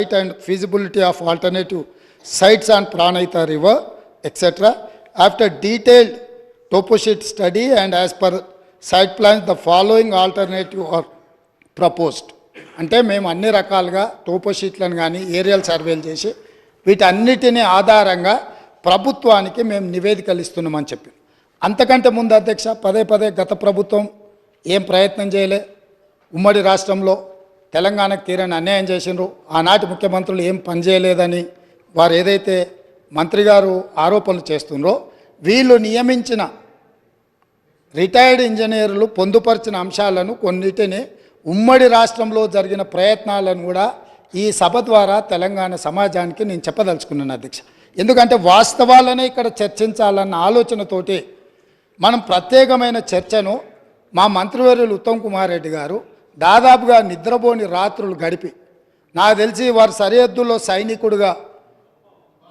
Site and feasibility of alternative sites on Pranahita river etcetera after detailed toposheet study and as per site plan the following alternative are proposed అంటే మేము అన్ని రకాలుగా టోపోషీట్లను కానీ aerial సర్వేలు చేసి వీటన్నిటిని ఆధారంగా ప్రభుత్వానికి మేము నివేదికలు ఇస్తున్నామని చెప్పి. అంతకంటే ముందు అధ్యక్ష పదే పదే గత ప్రభుత్వం ఏం ప్రయత్నం చేయలే? ఉమ్మడి రాష్ట్రంలో తెలంగాణకు తీరని అన్యాయం చేసిండ్రు. ఆనాటి ముఖ్యమంత్రులు ఏం పనిచేయలేదని వారు ఏదైతే మంత్రి గారు ఆరోపణలు చేస్తుండ్రో వీళ్ళు నియమించిన రిటైర్డ్ ఇంజనీర్లు పొందుపరిచిన అంశాలను కొన్నిటిని ఉమ్మడి రాష్ట్రంలో జరిగిన ప్రయత్నాలను కూడా ఈ సభ ద్వారా తెలంగాణ సమాజానికి నేను చెప్పదలుచుకున్నాను అధ్యక్ష. ఎందుకంటే వాస్తవాలనే ఇక్కడ చర్చించాలన్న ఆలోచనతోటి మనం ప్రత్యేకమైన చర్చను మా మంత్రివర్యులు ఉత్తమ్ కుమార్ రెడ్డి గారు దాదాపుగా నిద్రపోని రాత్రులు గడిపి నాకు తెలిసి వారు సరిహద్దుల్లో సైనికుడుగా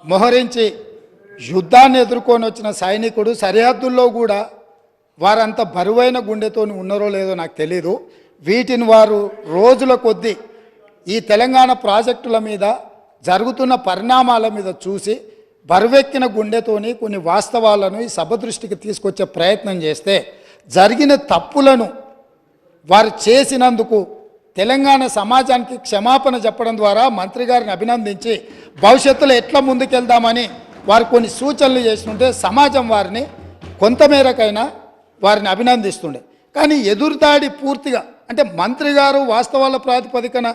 మోహరించి యుద్ధాన్ని ఎదుర్కొని వచ్చిన సైనికుడు సరిహద్దుల్లో కూడా వారంత బరువైన గుండెతోని ఉన్నారో లేదో నాకు తెలీదు. వీటిని వారు రోజుల కొద్దీ ఈ తెలంగాణ ప్రాజెక్టుల మీద జరుగుతున్న పరిణామాల మీద చూసి బరువెక్కిన గుండెతోని కొన్ని వాస్తవాలను ఈ సభ దృష్టికి తీసుకొచ్చే ప్రయత్నం చేస్తే జరిగిన తప్పులను వారు చేసినందుకు తెలంగాణ సమాజానికి క్షమాపణ చెప్పడం ద్వారా మంత్రి గారిని అభినందించి భవిష్యత్తులో ఎట్లా ముందుకెళ్దామని వారు కొన్ని సూచనలు చేస్తుంటే సమాజం వారిని కొంతమేరకైనా వారిని అభినందిస్తుండే. కానీ ఎదురుదాడి పూర్తిగా అంటే మంత్రి గారు వాస్తవాల ప్రాతిపదికన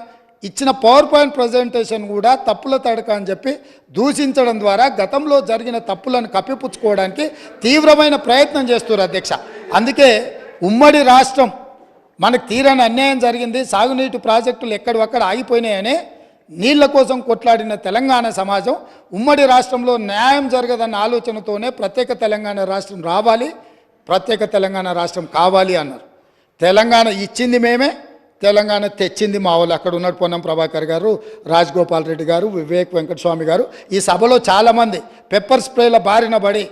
ఇచ్చిన పవర్ పాయింట్ ప్రజెంటేషన్ కూడా తప్పుల తడక అని చెప్పి దూషించడం ద్వారా గతంలో జరిగిన తప్పులను కప్పిపుచ్చుకోవడానికి తీవ్రమైన ప్రయత్నం చేస్తున్నారు అధ్యక్ష. అందుకే ఉమ్మడి రాష్ట్రం మనకు తీరని అన్యాయం జరిగింది సాగునీటి ప్రాజెక్టులు ఎక్కడొక్కడ ఆగిపోయినాయని నీళ్ళ కోసం కొట్లాడిన తెలంగాణ సమాజం ఉమ్మడి రాష్ట్రంలో న్యాయం జరగదన్న ఆలోచనతోనే ప్రత్యేక తెలంగాణ రాష్ట్రం రావాలి ప్రత్యేక తెలంగాణ రాష్ట్రం కావాలి అన్నారు. తెలంగాణ ఇచ్చింది మేమే తెలంగాణ తెచ్చింది మా వాళ్ళు. అక్కడ ఉన్నాడు పొన్నం ప్రభాకర్ గారు రాజగోపాల్ రెడ్డి గారు వివేక్ వెంకటస్వామి గారు. ఈ సభలో చాలామంది పెప్పర్ స్ప్రేల బారిన పడి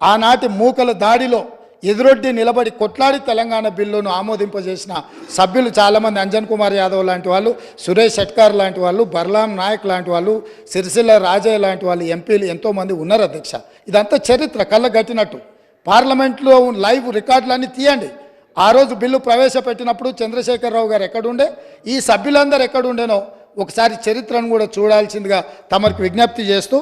ఆనాటి మూకల దాడిలో ఎదురొడ్డి నిలబడి కొట్లాడి తెలంగాణ బిల్లును ఆమోదింపజేసిన సభ్యులు చాలామంది అంజన్ కుమార్ యాదవ్ లాంటి వాళ్ళు సురేష్ షెట్కార్ లాంటి వాళ్ళు బర్లాం నాయక్ లాంటి వాళ్ళు సిరిసిల్ల రాజయ్య లాంటి వాళ్ళు ఎంపీలు ఎంతోమంది ఉన్నారు అధ్యక్ష. ఇదంతా చరిత్ర కళ్ళగట్టినట్టు పార్లమెంట్లో లైవ్ రికార్డులన్నీ తీయండి. ఆ రోజు బిల్లు ప్రవేశపెట్టినప్పుడు చంద్రశేఖరరావు గారు ఎక్కడుండే? ఈ సభ్యులందరూ ఎక్కడుండేనో ఒకసారి చరిత్రను కూడా చూడాల్సిందిగా తమకు విజ్ఞప్తి చేస్తూ